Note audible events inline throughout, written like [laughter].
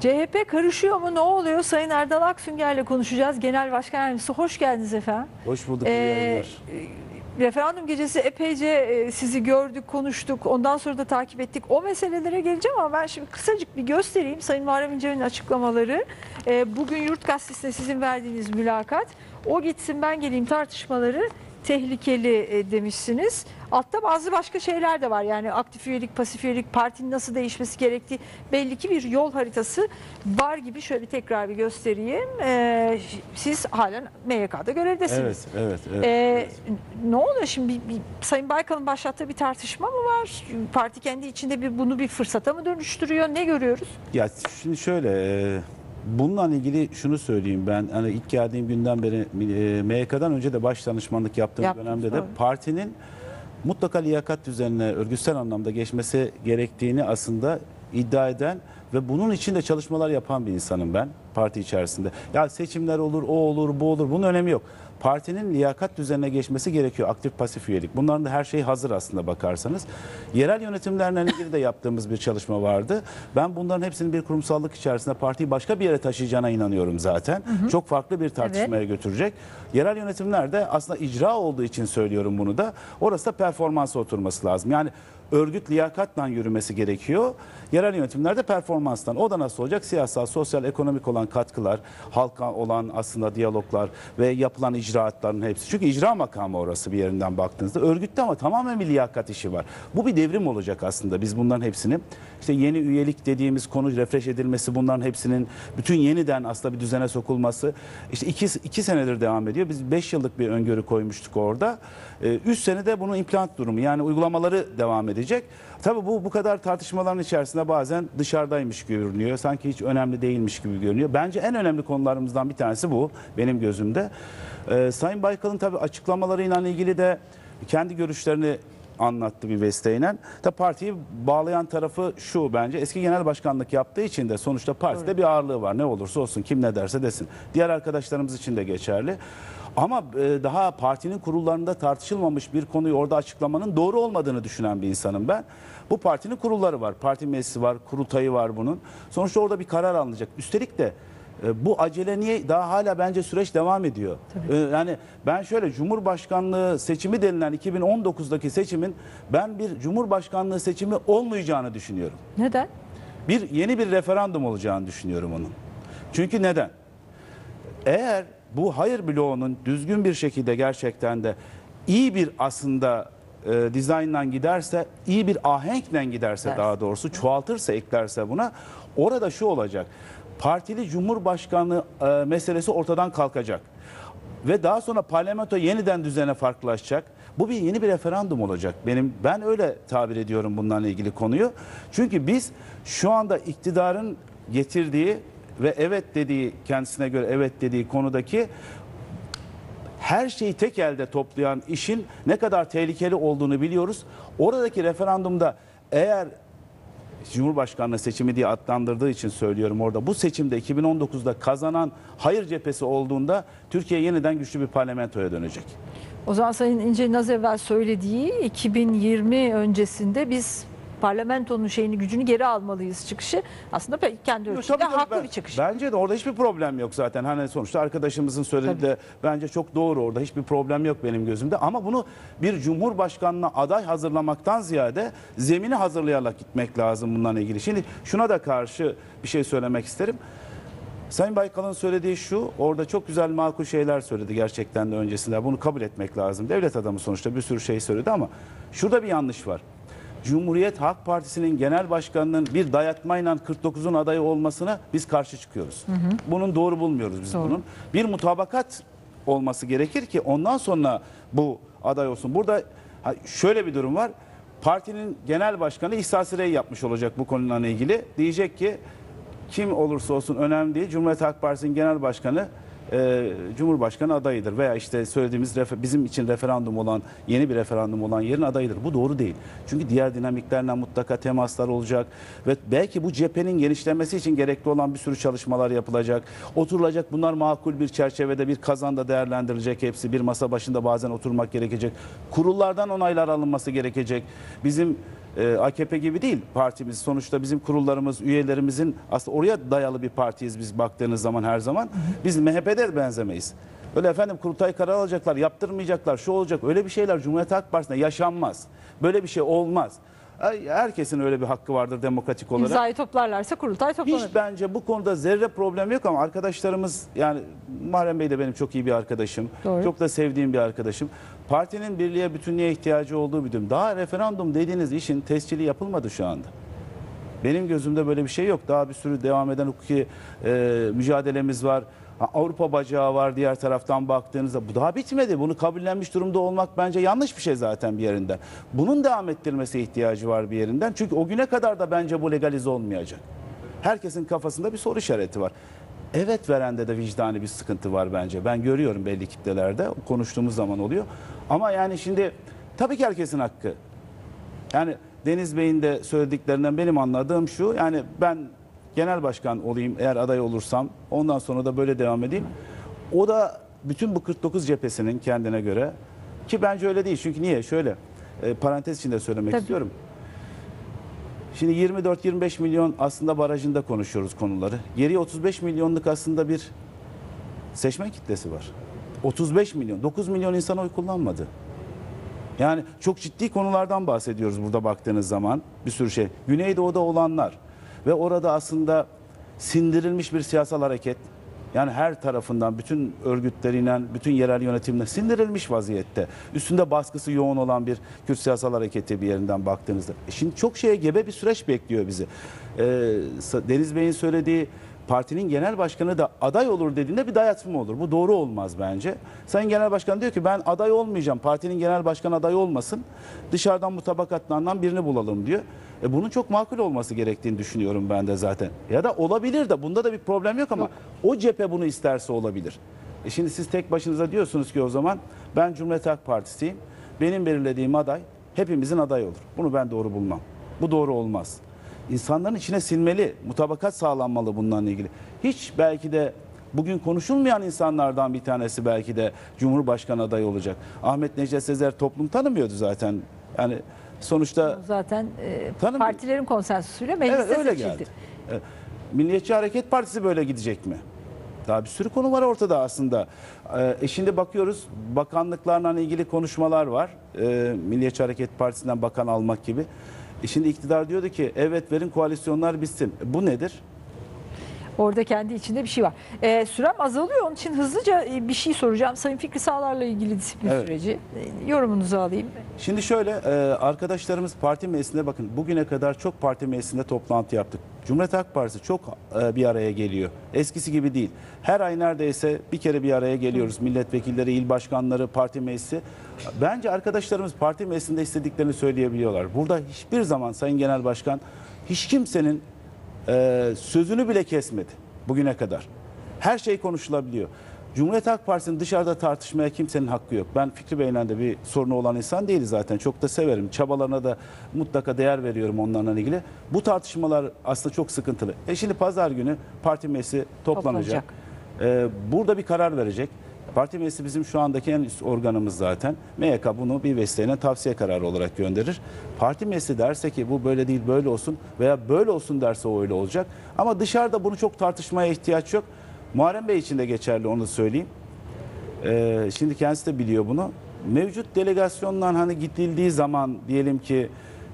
CHP karışıyor mu? Ne oluyor? Sayın Erdal Aksünger'le konuşacağız. Genel Başkan Yardımcısı. Hoş geldiniz efendim. Hoş bulduk. Ee, yayınlar. referandum gecesi epeyce e, sizi gördük, konuştuk. Ondan sonra da takip ettik. O meselelere geleceğim ama ben şimdi kısacık bir göstereyim. Sayın Muharrem İnce'nin açıklamaları. E, Bugün Yurt Gazetesi'ne sizin verdiğiniz mülakat. O gitsin ben geleyim tartışmaları tehlikeli e, demişsiniz. Altta bazı başka şeyler de var. Yani aktif üyelik, pasif üyelik, partinin nasıl değişmesi gerektiği belli ki bir yol haritası var gibi. Şöyle tekrar bir göstereyim. E, siz halen MYK'da görevdesiniz. Evet, evet, evet. Ee, ne oluyor şimdi? Bir, bir- Sayın Baykal'ın başlattığı bir tartışma mı var? Parti kendi içinde bir bunu bir fırsata mı dönüştürüyor? Ne görüyoruz? Ya şimdi şöyle, e, bununla ilgili şunu söyleyeyim ben. Hani ilk geldiğim günden beri e, MYK'dan önce de baş danışmanlık yaptığım Yaptınız, dönemde de doğru. partinin mutlaka liyakat düzenine örgütsel anlamda geçmesi gerektiğini aslında iddia eden ve bunun için de çalışmalar yapan bir insanım ben parti içerisinde. Ya seçimler olur, o olur, bu olur bunun önemi yok. Partinin liyakat düzenine geçmesi gerekiyor. Aktif pasif üyelik. Bunların da her şey hazır aslında bakarsanız. Yerel yönetimlerle ilgili de yaptığımız bir çalışma vardı. Ben bunların hepsinin bir kurumsallık içerisinde partiyi başka bir yere taşıyacağına inanıyorum zaten. Çok farklı bir tartışmaya götürecek. Yerel yönetimlerde aslında icra olduğu için söylüyorum bunu da. Orası da performansa oturması lazım. Yani örgüt liyakatla yürümesi gerekiyor. Yerel yönetimlerde performanstan. O da nasıl olacak? Siyasal, sosyal, ekonomik olan katkılar, halka olan aslında diyaloglar ve yapılan icraatların hepsi. Çünkü icra makamı orası bir yerinden baktığınızda. Örgütte ama tamamen bir liyakat işi var. Bu bir devrim olacak aslında biz bunların hepsini. işte yeni üyelik dediğimiz konu refresh edilmesi bunların hepsinin bütün yeniden aslında bir düzene sokulması. İşte iki, iki senedir devam ediyor. Biz beş yıllık bir öngörü koymuştuk orada. Ee, üç senede bunun implant durumu yani uygulamaları devam edecek. Tabii bu bu kadar tartışmaların içerisinde bazen dışarıdaymış görünüyor. Sanki hiç önemli değilmiş gibi görünüyor. Bence en önemli konularımızdan bir tanesi bu benim gözümde. Ee, Sayın Baykal'ın tabii açıklamalarıyla ilgili de kendi görüşlerini anlattı bir vesteyle. Tabii partiyi bağlayan tarafı şu bence eski genel başkanlık yaptığı için de sonuçta partide bir ağırlığı var. Ne olursa olsun kim ne derse desin. Diğer arkadaşlarımız için de geçerli. Ama e, daha partinin kurullarında tartışılmamış bir konuyu orada açıklamanın doğru olmadığını düşünen bir insanım ben. Bu partinin kurulları var. Parti meclisi var, kurultayı var bunun. Sonuçta orada bir karar alınacak. Üstelik de e, bu acele niye daha hala bence süreç devam ediyor. E, Yani ben şöyle Cumhurbaşkanlığı seçimi denilen 2019'daki seçimin ben bir Cumhurbaşkanlığı seçimi olmayacağını düşünüyorum. Neden? Bir yeni bir referandum olacağını düşünüyorum onun. Çünkü neden? Eğer bu hayır bloğunun düzgün bir şekilde gerçekten de iyi bir aslında e, dizaynla giderse, iyi bir ahenkle giderse Derse. daha doğrusu çoğaltırsa, eklerse buna orada şu olacak. Partili Cumhurbaşkanlığı e, meselesi ortadan kalkacak. Ve daha sonra parlamento yeniden düzene farklılaşacak. Bu bir yeni bir referandum olacak. Benim ben öyle tabir ediyorum bunlarla ilgili konuyu. Çünkü biz şu anda iktidarın getirdiği ve evet dediği kendisine göre evet dediği konudaki her şeyi tek elde toplayan işin ne kadar tehlikeli olduğunu biliyoruz. Oradaki referandumda eğer Cumhurbaşkanlığı seçimi diye adlandırdığı için söylüyorum orada. Bu seçimde 2019'da kazanan hayır cephesi olduğunda Türkiye yeniden güçlü bir parlamentoya dönecek. O zaman Sayın İnce'nin az evvel söylediği 2020 öncesinde biz parlamentonun şeyini gücünü geri almalıyız çıkışı aslında kendi ölçüde tabii, tabii. haklı Ben- bir çıkış. Bence de orada hiçbir problem yok zaten. Hani sonuçta arkadaşımızın söylediği de bence çok doğru orada. Hiçbir problem yok benim gözümde. Ama bunu bir cumhurbaşkanına aday hazırlamaktan ziyade zemini hazırlayarak gitmek lazım bununla ilgili. Şimdi şuna da karşı bir şey söylemek isterim. Sayın Baykal'ın söylediği şu, orada çok güzel makul şeyler söyledi gerçekten de öncesinde. Bunu kabul etmek lazım. Devlet adamı sonuçta bir sürü şey söyledi ama şurada bir yanlış var. Cumhuriyet Halk Partisi'nin genel başkanının bir dayatmayla 49'un adayı olmasına biz karşı çıkıyoruz. Bunun doğru bulmuyoruz biz Doğru. bunun. Bir mutabakat olması gerekir ki ondan sonra bu aday olsun. Burada şöyle bir durum var. Partinin genel başkanı İhsas Rey yapmış olacak bu konuyla ilgili. Diyecek ki kim olursa olsun önemli değil. Cumhuriyet Halk Partisi'nin genel başkanı e, Cumhurbaşkanı adayıdır veya işte söylediğimiz bizim için referandum olan yeni bir referandum olan yerin adayıdır. Bu doğru değil. Çünkü diğer dinamiklerle mutlaka temaslar olacak ve belki bu cephenin genişlemesi için gerekli olan bir sürü çalışmalar yapılacak. Oturulacak bunlar makul bir çerçevede bir kazanda değerlendirilecek hepsi. Bir masa başında bazen oturmak gerekecek. Kurullardan onaylar alınması gerekecek. Bizim e, AKP gibi değil partimiz. Sonuçta bizim kurullarımız, üyelerimizin aslında oraya dayalı bir partiyiz biz baktığınız zaman her zaman. Biz MHP'de de benzemeyiz. Öyle efendim kurultay karar alacaklar, yaptırmayacaklar, şu olacak. Öyle bir şeyler Cumhuriyet Halk Partisi'nde yaşanmaz. Böyle bir şey olmaz. Herkesin öyle bir hakkı vardır demokratik olarak. İmzayı toplarlarsa kurultay toplanır. Hiç bence bu konuda zerre problem yok ama arkadaşlarımız yani Muharrem Bey de benim çok iyi bir arkadaşım. Doğru. Çok da sevdiğim bir arkadaşım. Partinin birliğe, bütünlüğe ihtiyacı olduğu bir durum. Daha referandum dediğiniz işin tescili yapılmadı şu anda. Benim gözümde böyle bir şey yok. Daha bir sürü devam eden hukuki e, mücadelemiz var. Avrupa bacağı var diğer taraftan baktığınızda. Bu daha bitmedi. Bunu kabullenmiş durumda olmak bence yanlış bir şey zaten bir yerinden. Bunun devam ettirmesi ihtiyacı var bir yerinden. Çünkü o güne kadar da bence bu legalize olmayacak. Herkesin kafasında bir soru işareti var. Evet verende de vicdani bir sıkıntı var bence. Ben görüyorum belli kitlelerde. Konuştuğumuz zaman oluyor. Ama yani şimdi tabii ki herkesin hakkı. Yani Deniz Bey'in de söylediklerinden benim anladığım şu. Yani ben genel başkan olayım eğer aday olursam ondan sonra da böyle devam edeyim. O da bütün bu 49 cephesinin kendine göre ki bence öyle değil. Çünkü niye? Şöyle e, parantez içinde söylemek Tabii. istiyorum. Şimdi 24-25 milyon aslında barajında konuşuyoruz konuları. Geriye 35 milyonluk aslında bir seçmen kitlesi var. 35 milyon, 9 milyon insan oy kullanmadı. Yani çok ciddi konulardan bahsediyoruz burada baktığınız zaman bir sürü şey. Güneydoğu'da olanlar ve orada aslında sindirilmiş bir siyasal hareket. Yani her tarafından bütün örgütleriyle, bütün yerel yönetimle sindirilmiş vaziyette. Üstünde baskısı yoğun olan bir Kürt siyasal hareketi bir yerinden baktığınızda. E şimdi çok şeye gebe bir süreç bekliyor bizi. Ee, Deniz Bey'in söylediği partinin genel başkanı da aday olur dediğinde bir dayatma olur. Bu doğru olmaz bence. Sayın Genel Başkan diyor ki ben aday olmayacağım. Partinin genel başkanı aday olmasın. Dışarıdan mutabakatlarından birini bulalım diyor. E bunun çok makul olması gerektiğini düşünüyorum ben de zaten. Ya da olabilir de bunda da bir problem yok ama o cephe bunu isterse olabilir. E şimdi siz tek başınıza diyorsunuz ki o zaman ben Cumhuriyet Halk Partisi'yim. Benim belirlediğim aday hepimizin adayı olur. Bunu ben doğru bulmam. Bu doğru olmaz insanların içine sinmeli, mutabakat sağlanmalı bunlarla ilgili. Hiç belki de bugün konuşulmayan insanlardan bir tanesi belki de Cumhurbaşkanı adayı olacak. Ahmet Necdet Sezer toplum tanımıyordu zaten. Yani sonuçta Zaten e, Tanımıyor. partilerin konsensusuyla mecliste evet öyle seçildi. geldi. Evet. Milliyetçi Hareket Partisi böyle gidecek mi? Daha bir sürü konu var ortada aslında. Ee, E şimdi bakıyoruz bakanlıklarla ilgili konuşmalar var. Ee, Milliyetçi Hareket Partisi'nden bakan almak gibi. E şimdi iktidar diyordu ki evet verin koalisyonlar bitsin. Bu nedir? Orada kendi içinde bir şey var. E, sürem azalıyor. Onun için hızlıca e, bir şey soracağım. Sayın Fikri Sağlar'la ilgili disiplin Evet. süreci. E, yorumunuzu alayım. Şimdi şöyle e, arkadaşlarımız parti meclisinde bakın bugüne kadar çok parti meclisinde toplantı yaptık. Cumhuriyet Halk Partisi çok e, bir araya geliyor. Eskisi gibi değil. Her ay neredeyse bir kere bir araya geliyoruz. Milletvekilleri, il başkanları, parti meclisi. Bence arkadaşlarımız parti meclisinde istediklerini söyleyebiliyorlar. Burada hiçbir zaman Sayın Genel Başkan hiç kimsenin e, sözünü bile kesmedi bugüne kadar. Her şey konuşulabiliyor. Cumhuriyet Halk Partisi'nin dışarıda tartışmaya kimsenin hakkı yok. Ben Fikri Bey'le de bir sorunu olan insan değiliz zaten. Çok da severim. Çabalarına da mutlaka değer veriyorum onlarla ilgili. Bu tartışmalar aslında çok sıkıntılı. E şimdi pazar günü parti meclisi toplanacak. Ee, burada bir karar verecek. Parti meclisi bizim şu andaki en üst organımız zaten. MYK bunu bir vesileyle tavsiye kararı olarak gönderir. Parti meclisi derse ki bu böyle değil böyle olsun veya böyle olsun derse o öyle olacak. Ama dışarıda bunu çok tartışmaya ihtiyaç yok. Muharrem Bey için de geçerli onu söyleyeyim. Ee, şimdi kendisi de biliyor bunu. Mevcut delegasyondan hani gidildiği zaman diyelim ki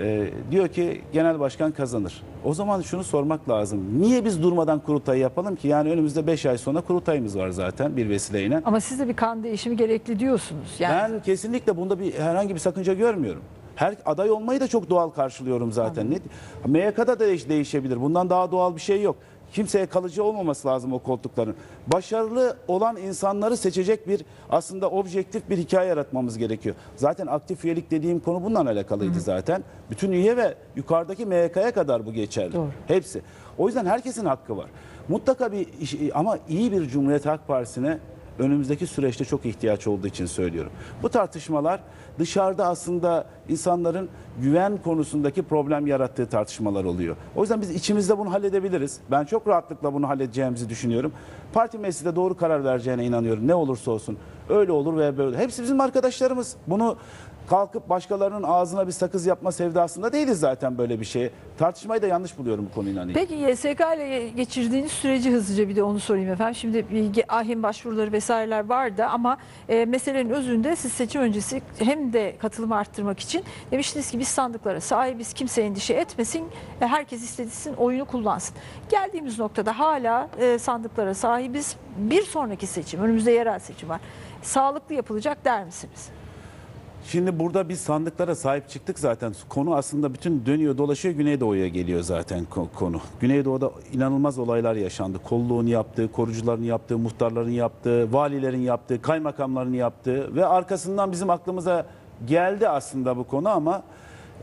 e, diyor ki genel başkan kazanır. O zaman şunu sormak lazım. Niye biz durmadan kurultay yapalım ki? Yani önümüzde 5 ay sonra kurultayımız var zaten bir vesileyle. Ama siz de bir kan değişimi gerekli diyorsunuz. Yani Ben kesinlikle bunda bir herhangi bir sakınca görmüyorum. Her aday olmayı da çok doğal karşılıyorum zaten. Ne MYK'da da değiş- değişebilir. Bundan daha doğal bir şey yok. Kimseye kalıcı olmaması lazım o koltukların. Başarılı olan insanları seçecek bir aslında objektif bir hikaye yaratmamız gerekiyor. Zaten aktif üyelik dediğim konu bundan alakalıydı zaten. Bütün üye ve yukarıdaki MYK'ya kadar bu geçerli. Doğru. Hepsi. O yüzden herkesin hakkı var. Mutlaka bir ama iyi bir Cumhuriyet Halk Partisi'ne önümüzdeki süreçte çok ihtiyaç olduğu için söylüyorum. Bu tartışmalar dışarıda aslında insanların güven konusundaki problem yarattığı tartışmalar oluyor. O yüzden biz içimizde bunu halledebiliriz. Ben çok rahatlıkla bunu halledeceğimizi düşünüyorum. Parti meclisi doğru karar vereceğine inanıyorum. Ne olursa olsun. Öyle olur veya böyle. Hepsi bizim arkadaşlarımız. Bunu kalkıp başkalarının ağzına bir sakız yapma sevdasında değiliz zaten böyle bir şey. Tartışmayı da yanlış buluyorum bu konuyla ilgili. Peki YSK ile geçirdiğiniz süreci hızlıca bir de onu sorayım efendim. Şimdi ahim başvuruları vesaireler vardı ama e, meselenin özünde siz seçim öncesi hem de katılımı arttırmak için demiştiniz ki biz sandıklara sahibiz kimse endişe etmesin ve herkes istedisin oyunu kullansın. Geldiğimiz noktada hala e, sandıklara sahibiz. Bir sonraki seçim önümüzde yerel seçim var. Sağlıklı yapılacak der misiniz? Şimdi burada biz sandıklara sahip çıktık zaten. Konu aslında bütün dönüyor dolaşıyor Güneydoğu'ya geliyor zaten ko- konu. Güneydoğu'da inanılmaz olaylar yaşandı. Kolluğun yaptığı, korucuların yaptığı, muhtarların yaptığı, valilerin yaptığı, kaymakamların yaptığı ve arkasından bizim aklımıza geldi aslında bu konu ama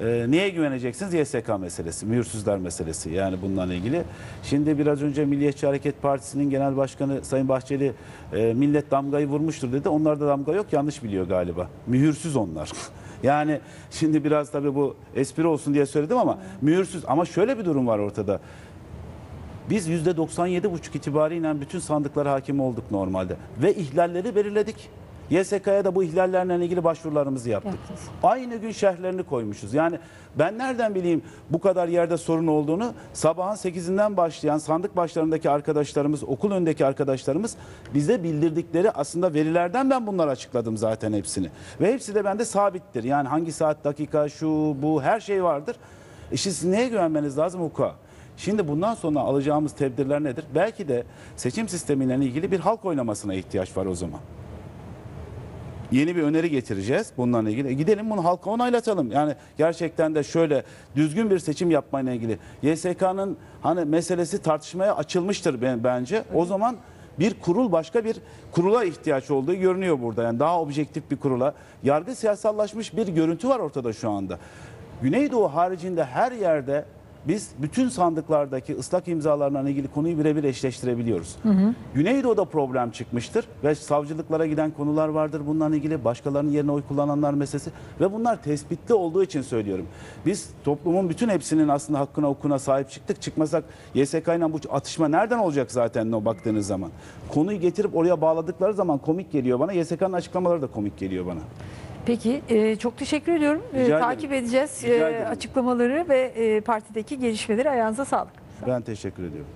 e, neye güveneceksiniz? YSK meselesi, mühürsüzler meselesi yani bununla ilgili. Şimdi biraz önce Milliyetçi Hareket Partisi'nin genel başkanı Sayın Bahçeli e, millet damgayı vurmuştur dedi. Onlarda damga yok yanlış biliyor galiba. Mühürsüz onlar. [laughs] Yani şimdi biraz tabii bu espri olsun diye söyledim ama mühürsüz. Ama şöyle bir durum var ortada. Biz %97,5 itibariyle bütün sandıklara hakim olduk normalde. Ve ihlalleri belirledik. YSK'ya da bu ihlallerle ilgili başvurularımızı yaptık. Yaptınız. Aynı gün şerhlerini koymuşuz. Yani ben nereden bileyim bu kadar yerde sorun olduğunu sabahın 8'inden başlayan sandık başlarındaki arkadaşlarımız, okul önündeki arkadaşlarımız bize bildirdikleri aslında verilerden ben bunları açıkladım zaten hepsini. Ve hepsi de bende sabittir. Yani hangi saat, dakika, şu, bu her şey vardır. İşte siz neye güvenmeniz lazım? Hukuka. Şimdi bundan sonra alacağımız tedbirler nedir? Belki de seçim sistemiyle ilgili bir halk oylamasına ihtiyaç var o zaman yeni bir öneri getireceğiz bunlarla ilgili. E gidelim bunu halka onaylatalım. Yani gerçekten de şöyle düzgün bir seçim yapmayla ilgili. YSK'nın hani meselesi tartışmaya açılmıştır ben- bence. O zaman bir kurul başka bir kurula ihtiyaç olduğu görünüyor burada. Yani daha objektif bir kurula. Yargı siyasallaşmış bir görüntü var ortada şu anda. Güneydoğu haricinde her yerde biz bütün sandıklardaki ıslak imzalarla ilgili konuyu birebir eşleştirebiliyoruz. Güneydoğu'da problem çıkmıştır ve savcılıklara giden konular vardır bununla ilgili. Başkalarının yerine oy kullananlar meselesi ve bunlar tespitli olduğu için söylüyorum. Biz toplumun bütün hepsinin aslında hakkına hukukuna sahip çıktık. Çıkmasak YSK ile bu atışma nereden olacak zaten o baktığınız zaman? Konuyu getirip oraya bağladıkları zaman komik geliyor bana. YSK'nın açıklamaları da komik geliyor bana. Peki e, çok teşekkür ediyorum. E, ederim. takip edeceğiz Rica e, açıklamaları ve e, partideki gelişmeleri ayağınıza sağlık. Ben teşekkür ediyorum.